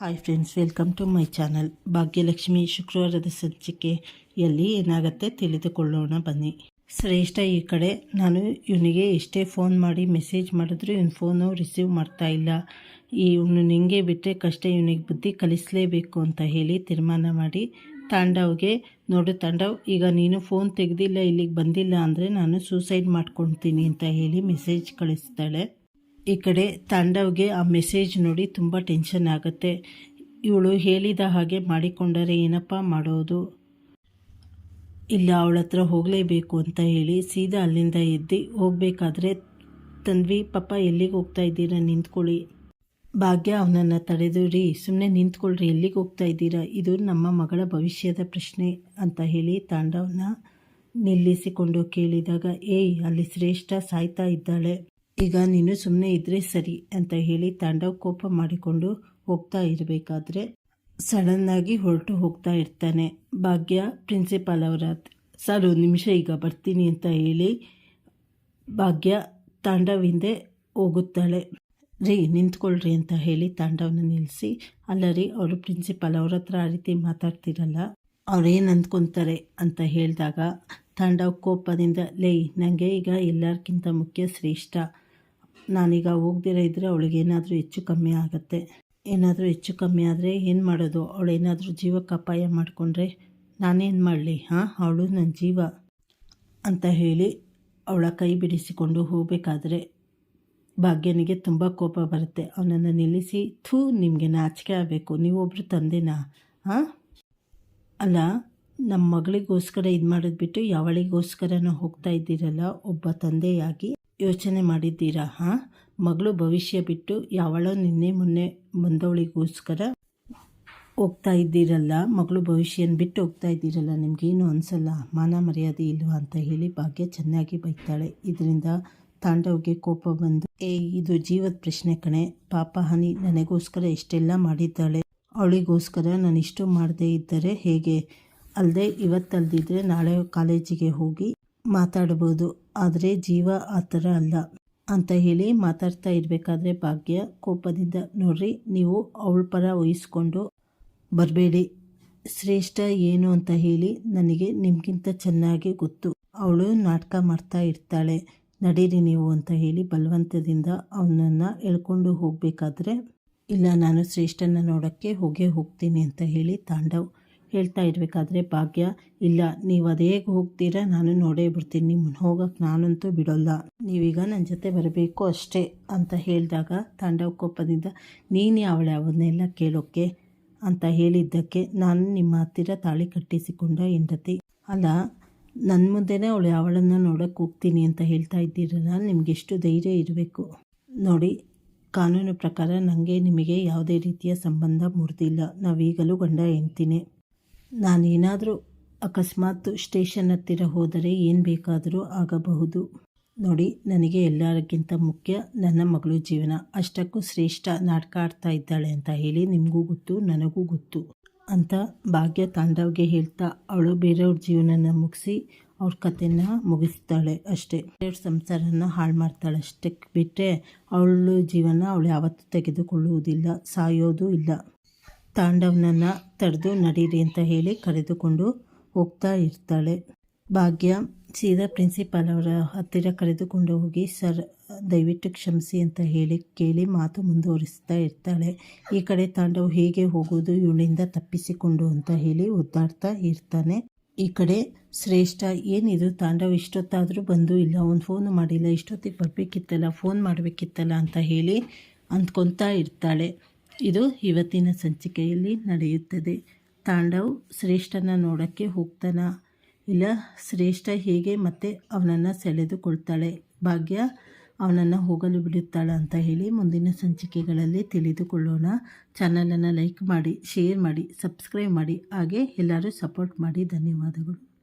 Hi friends welcome to my channel Bhagyalakshmi ಶುಕ್ರವಾರದ ಸಂಚಿಕೆಯಲ್ಲಿ ಏನಾಗುತ್ತೆ ತಿಳಿದುಕೊಳ್ಳೋಣ, ಬನ್ನಿ. ಶ್ರೇಷ್ಠ, ಈ ಕಡೆ ನಾನು ಇವನಿಗೆ ಎಷ್ಟೇ ಫೋನ್ ಮಾಡಿ ಮೆಸೇಜ್ ಮಾಡಿದ್ರು ಇವನು ಫೋನು ರಿಸೀವ್ ಮಾಡ್ತಾ ಇಲ್ಲ. ಈ ಇವನು ನಿಂಗೆ ಬಿಟ್ಟರೆ ಕಷ್ಟ, ಇವನಿಗೆ ಬುದ್ಧಿ ಕಲಿಸಲೇಬೇಕು ಅಂತ ಹೇಳಿ ತೀರ್ಮಾನ ಮಾಡಿ ತಾಂಡವ್ಗೆ, ನೋಡು ತಾಂಡವ್, ಈಗ ನೀನು ಫೋನ್ ತೆಗೆದಿಲ್ಲ, ಇಲ್ಲಿಗೆ ಬಂದಿಲ್ಲ ಅಂದರೆ ನಾನು ಸೂಸೈಡ್ ಮಾಡ್ಕೊಳ್ತೀನಿ ಅಂತ ಹೇಳಿ ಮೆಸೇಜ್ ಕಳಿಸ್ತಾಳೆ. ಈ ಕಡೆ ತಾಂಡವ್ಗೆ ಆ ಮೆಸೇಜ್ ನೋಡಿ ತುಂಬ ಟೆನ್ಷನ್ ಆಗುತ್ತೆ. ಇವಳು ಹೇಳಿದ ಹಾಗೆ ಮಾಡಿಕೊಂಡರೆ ಏನಪ್ಪ ಮಾಡೋದು? ಇಲ್ಲ, ಅವಳ ಹತ್ರ ಹೋಗಲೇಬೇಕು ಅಂತ ಹೇಳಿ ಸೀದಾ ಅಲ್ಲಿಂದ ಎದ್ದು ಹೋಗಬೇಕಾದ್ರೆ ತನ್ವಿ ಪಾಪ ಎಲ್ಲಿಗೆ ಹೋಗ್ತಾ ಇದ್ದೀರಾ? ನಿಂತ್ಕೊಳ್ಳಿ. ಭಾಗ್ಯ ಅವನನ್ನು ತಡೆದು ರೀ ಸುಮ್ಮನೆ ನಿಂತ್ಕೊಳ್ರಿ, ಎಲ್ಲಿಗೆ ಹೋಗ್ತಾ ಇದ್ದೀರಾ? ಇದು ನಮ್ಮ ಮಗಳ ಭವಿಷ್ಯದ ಪ್ರಶ್ನೆ, ಅಂತ ಹೇಳಿ ತಾಂಡವ್ನ ನಿಲ್ಲಿಸಿಕೊಂಡು ಕೇಳಿದಾಗ, ಏಯ್, ಅಲ್ಲಿ ಶ್ರೇಷ್ಠ ಸಾಯ್ತಾ ಇದ್ದಾಳೆ. ಈಗ ನೀನು ಸುಮ್ಮನೆ ಇದ್ರೆ ಸರಿ ಅಂತ ಹೇಳಿ ತಾಂಡವ್ ಕೋಪ ಮಾಡಿಕೊಂಡು ಹೋಗ್ತಾ ಇರಬೇಕಾದ್ರೆ ಸಡನ್ನಾಗಿ ಹೊರಟು ಹೋಗ್ತಾ ಇರ್ತಾನೆ. ಭಾಗ್ಯ ಪ್ರಿನ್ಸಿಪಾಲ್ ಅವರ ಸರ್ ಒಂದು ನಿಮಿಷ ಈಗ ಬರ್ತೀನಿ ಅಂತ ಹೇಳಿ ಭಾಗ್ಯ ತಾಂಡವ್ ಹಿಂದೆ ಹೋಗುತ್ತಾಳೆ. ರೀ, ನಿಂತ್ಕೊಳ್ರಿ ಅಂತ ಹೇಳಿ ತಾಂಡವನ ನಿಲ್ಲಿಸಿ ಅಲ್ಲ ರೀ, ಅವರು ಪ್ರಿನ್ಸಿಪಾಲ್ ಅವ್ರ ಹತ್ರ ಆ ರೀತಿ ಮಾತಾಡ್ತಿರಲ್ಲ ಅವ್ರೇನು ಅಂದ್ಕೊತಾರೆ ಅಂತ ಹೇಳಿದಾಗ ತಾಂಡವ್ ಕೋಪದಿಂದ, ಲೇ ನನಗೆ ಈಗ ಎಲ್ಲರಿಗಿಂತ ಮುಖ್ಯ ಶ್ರೇಷ್ಠ. ನಾನೀಗ ಹೋಗ್ದಿರ ಇದ್ದರೆ ಅವಳಿಗೇನಾದರೂ ಹೆಚ್ಚು ಕಮ್ಮಿ ಆಗುತ್ತೆ. ಏನಾದರೂ ಹೆಚ್ಚು ಕಮ್ಮಿ ಆದರೆ ಏನು ಮಾಡೋದು? ಅವಳು ಏನಾದರೂ ಜೀವಕ್ಕೆ ಅಪಾಯ ಮಾಡಿಕೊಂಡ್ರೆ ನಾನೇನು ಮಾಡಲಿ? ಹಾಂ, ಅವಳು ನನ್ನ ಜೀವ ಅಂತ ಹೇಳಿ ಅವಳ ಕೈ ಬಿಡಿಸಿಕೊಂಡು ಹೋಗಬೇಕಾದ್ರೆ ಭಾಗ್ಯನಿಗೆ ತುಂಬ ಕೋಪ ಬರುತ್ತೆ. ಅವನನ್ನು ನಿಲ್ಲಿಸಿ, ಥೂ, ನಿಮಗೆ ನಾಚಿಕೆ ಆಗಬೇಕು. ನೀವೊಬ್ಬರು ತಂದೆನಾ? ಹಾಂ? ಅಲ್ಲ ನಮ್ಮ ಮಗಳಿಗೋಸ್ಕರ ಇದು ಮಾಡಿದ್ಬಿಟ್ಟು ಯಾವಳಿಗೋಸ್ಕರನೂ ಹೋಗ್ತಾ ಇದ್ದೀರಲ್ಲ, ಒಬ್ಬ ತಂದೆಯಾಗಿ? ಯೋಚನೆ ಮಾಡಿದ್ದೀರಾ? ಹಾಂ? ಮಗಳು ಭವಿಷ್ಯ ಬಿಟ್ಟು ಯಾವಳೋ ನಿನ್ನೆ ಮೊನ್ನೆ ಬಂದವಳಿಗೋಸ್ಕರ ಹೋಗ್ತಾ ಇದ್ದೀರಲ್ಲ, ಮಗಳು ಭವಿಷ್ಯನ ಬಿಟ್ಟು ಹೋಗ್ತಾ ಇದ್ದೀರಲ್ಲ, ನಿಮಗೇನು ಅನಿಸಲ್ಲ? ಮಾನ ಮರ್ಯಾದೆ ಇಲ್ವಾ ಅಂತ ಹೇಳಿ ಭಾಗ್ಯ ಚೆನ್ನಾಗಿ ಬೈತಾಳೆ. ಇದರಿಂದ ತಾಂಡವ್ಗೆ ಕೋಪ ಬಂದು, ಏ, ಇದು ಜೀವದ ಪ್ರಶ್ನೆ ಕಣೆ. ಪಾಪ ಹನಿ, ನನಗೋಸ್ಕರ ಇಷ್ಟೆಲ್ಲ ಮಾಡಿದ್ದಾಳೆ. ಅವಳಿಗೋಸ್ಕರ ನಾನು ಇಷ್ಟು ಮಾಡದೇ ಇದ್ದರೆ ಹೇಗೆ? ಅಲ್ಲದೆ ಇವತ್ತಲ್ದಿದ್ರೆ ನಾಳೆ ಕಾಲೇಜಿಗೆ ಹೋಗಿ ಮಾತಾಡ್ಬೋದು. ಆದರೆ ಜೀವ ಆ ಥರ ಅಲ್ಲ ಅಂತ ಹೇಳಿ ಮಾತಾಡ್ತಾ ಇರಬೇಕಾದ್ರೆ ಭಾಗ್ಯ ಕೋಪದಿಂದ, ನೋಡ್ರಿ, ನೀವು ಅವಳ ಪರ ವಹಿಸ್ಕೊಂಡು ಬರಬೇಡಿ. ಶ್ರೇಷ್ಠ ಏನು ಅಂತ ಹೇಳಿ ನನಗೆ ನಿಮಗಿಂತ ಚೆನ್ನಾಗಿ ಗೊತ್ತು. ಅವಳು ನಾಟಕ ಮಾಡ್ತಾ ಇರ್ತಾಳೆ. ನಡೀರಿ ನೀವು ಅಂತ ಹೇಳಿ ಬಲವಂತದಿಂದ ಅವನನ್ನು ಎಳ್ಕೊಂಡು ಹೋಗಬೇಕಾದ್ರೆ, ಇಲ್ಲ, ನಾನು ಶ್ರೇಷ್ಠನ ನೋಡೋಕ್ಕೆ ಹೋಗೇ ಹೋಗ್ತೀನಿ ಅಂತ ಹೇಳಿ ತಾಂಡವ್ ಹೇಳ್ತಾ ಇರಬೇಕಾದ್ರೆ, ಭಾಗ್ಯ, ಇಲ್ಲ, ನೀವು ಅದೇ ಹೋಗ್ತೀರಾ? ನಾನು ನೋಡೇ ಬಿಡ್ತೀನಿ ನಿಮ್ಮನ್ನು ಹೋಗೋಕ್ಕೆ ನಾನಂತೂ ಬಿಡೋಲ್ಲ. ನೀವೀಗ ನನ್ನ ಜೊತೆ ಬರಬೇಕು ಅಷ್ಟೇ ಅಂತ ಹೇಳಿದಾಗ ತಾಂಡವ ಕೋಪದಿಂದ, ನೀನು ಅವಳೆ ಅವನ್ನೆಲ್ಲ ಕೇಳೋಕ್ಕೆ ಅಂತ ಹೇಳಿದ್ದಕ್ಕೆ ನಾನು ನಿಮ್ಮ ಹತ್ತಿರ ತಾಳಿ ಕಟ್ಟಿಸಿಕೊಂಡ ಹೆಂಡತಿ. ಅಲ್ಲ ನನ್ನ ಮುಂದೆನೇ ಅವಳು ಅವಳನ್ನು ನೋಡೋಕ್ಕೆ ಹೋಗ್ತೀನಿ ಅಂತ ಹೇಳ್ತಾ ಇದ್ದೀರಲ್ಲ, ನಿಮ್ಗೆ ಎಷ್ಟು ಧೈರ್ಯ ಇರಬೇಕು? ನೋಡಿ, ಕಾನೂನು ಪ್ರಕಾರ ನನಗೆ ನಿಮಗೆ ಯಾವುದೇ ರೀತಿಯ ಸಂಬಂಧ ಮುರಿದಿಲ್ಲ. ನಾವೀಗಲೂ ಗಂಡ, ಹೆಂಡ್ತೀನಿ. ನಾನೇನಾದರೂ ಅಕಸ್ಮಾತ್ ಸ್ಟೇಷನ್ ಹತ್ತಿರ ಹೋದರೆ ಏನು ಬೇಕಾದರೂ ಆಗಬಹುದು. ನೋಡಿ, ನನಗೆ ಎಲ್ಲರಿಗಿಂತ ಮುಖ್ಯ ನನ್ನ ಮಗಳು ಜೀವನ. ಅಷ್ಟಕ್ಕೂ ಶ್ರೇಷ್ಠ ನಾಟಕ ಆಡ್ತಾ ಇದ್ದಾಳೆ ಅಂತ ಹೇಳಿ ನಿಮಗೂ ಗೊತ್ತು, ನನಗೂ ಗೊತ್ತು ಅಂತ ಭಾಗ್ಯ ತಾಂಡವ್ಗೆ ಹೇಳ್ತಾ ಅವಳು ಬೇರೆಯವ್ರ ಜೀವನನ ಮುಗಿಸಿ ಅವ್ರ ಕಥೆನ ಮುಗಿಸ್ತಾಳೆ ಅಷ್ಟೇ. ಬೇರೆಯವ್ರ ಸಂಸಾರನ ಹಾಳು ಮಾಡ್ತಾಳೆ ಅಷ್ಟಕ್ಕೆ ಬಿಟ್ಟರೆ ಅವಳು ಜೀವನ ಅವಳು ಯಾವತ್ತೂ ತೆಗೆದುಕೊಳ್ಳುವುದಿಲ್ಲ, ಸಾಯೋದು ಇಲ್ಲ. ತಾಂಡವನನ್ನು ತಡೆದು ನಡೀರಿ ಅಂತ ಹೇಳಿ ಕರೆದುಕೊಂಡು ಹೋಗ್ತಾ ಇರ್ತಾಳೆ. ಭಾಗ್ಯ ಸೀದಾ ಪ್ರಿನ್ಸಿಪಾಲ್ ಅವರ ಹತ್ತಿರ ಕರೆದುಕೊಂಡು ಹೋಗಿ, ಸರ್, ದಯವಿಟ್ಟು ಕ್ಷಮಿಸಿ ಅಂತ ಹೇಳಿ ಕೇಳಿ ಮಾತು ಮುಂದುವರಿಸ್ತಾ ಇರ್ತಾಳೆ. ಈ ಕಡೆ ತಾಂಡವ್ ಹೇಗೆ ಹೋಗೋದು ಇವಳಿಂದ ತಪ್ಪಿಸಿಕೊಂಡು ಅಂತ ಹೇಳಿ ಒದ್ದಾಡ್ತಾ ಇರ್ತಾನೆ. ಈ ಕಡೆ ಶ್ರೇಷ್ಠ, ಏನಿದು, ತಾಂಡವ್ ಇಷ್ಟೊತ್ತಾದರೂ ಬಂದು ಇಲ್ಲ ಒಂದು ಫೋನ್ ಮಾಡಿಲ್ಲ, ಇಷ್ಟೊತ್ತಿಗೆ ಬರಬೇಕಿತ್ತಲ್ಲ ಫೋನ್ ಮಾಡಬೇಕಿತ್ತಲ್ಲ ಅಂತ ಹೇಳಿ ಅಂದ್ಕೊತಾ ಇರ್ತಾಳೆ. ಇದು ಇವತ್ತಿನ ಸಂಚಿಕೆಯಲ್ಲಿ ನಡೆಯುತ್ತದೆ. ತಾಂಡವ್ ಶ್ರೇಷ್ಠನ ನೋಡೋಕ್ಕೆ ಹೋಗ್ತಾನ. ಇಲ್ಲ, ಶ್ರೇಷ್ಠ ಹೇಗೆ ಮತ್ತೆ ಅವನನ್ನು ಸೆಳೆದುಕೊಳ್ತಾಳೆ? ಭಾಗ್ಯ ಅವನನ್ನು ಹೋಗಲು ಬಿಡುತ್ತಾಳೆ ಅಂತ ಹೇಳಿ ಮುಂದಿನ ಸಂಚಿಕೆಗಳಲ್ಲಿ ತಿಳಿದುಕೊಳ್ಳೋಣ. ಚಾನಲನ್ನು ಲೈಕ್ ಮಾಡಿ, ಶೇರ್ ಮಾಡಿ, ಸಬ್ಸ್ಕ್ರೈಬ್ ಮಾಡಿ. ಹಾಗೆ ಎಲ್ಲರೂ ಸಪೋರ್ಟ್ ಮಾಡಿ. ಧನ್ಯವಾದಗಳು.